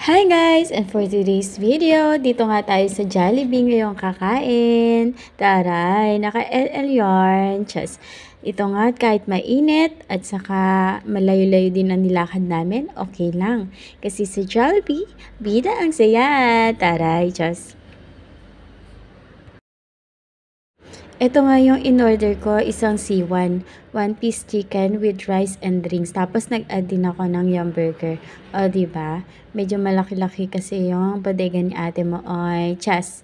Hi guys! And for today's video, dito nga tayo sa Jollibee ngayong kakain. Taray! Naka-LL yarn. Just, ito nga kahit mainit at saka malayo-layo din ang nilakad namin, okay lang. Kasi sa Jollibee, bida ang saya. Taray! Just. Ito nga yung in-order ko, isang C1. One piece chicken with rice and drinks. Tapos nag-add din ako ng yum burger. O, ba? Medyo malaki-laki kasi yung bodega ni ate mo. Oy, chas.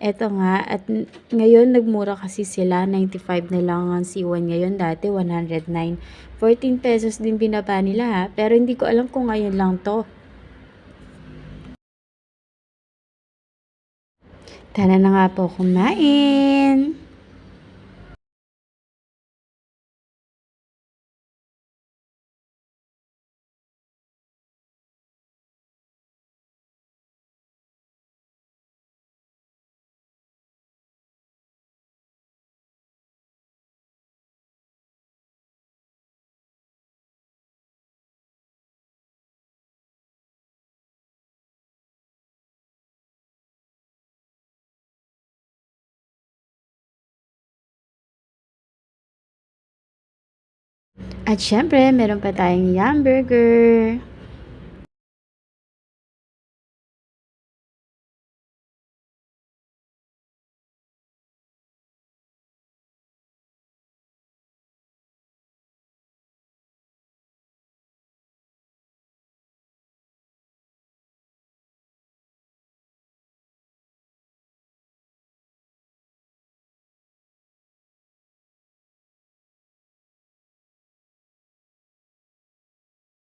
Ito nga, at ngayon nagmura kasi sila. 95 na lang ang C1 ngayon. Dati 109. 14 pesos din binaba nila ha. Pero hindi ko alam kung ngayon lang to. Tara na nga po kumain. At syempre, meron pa tayong yum burger.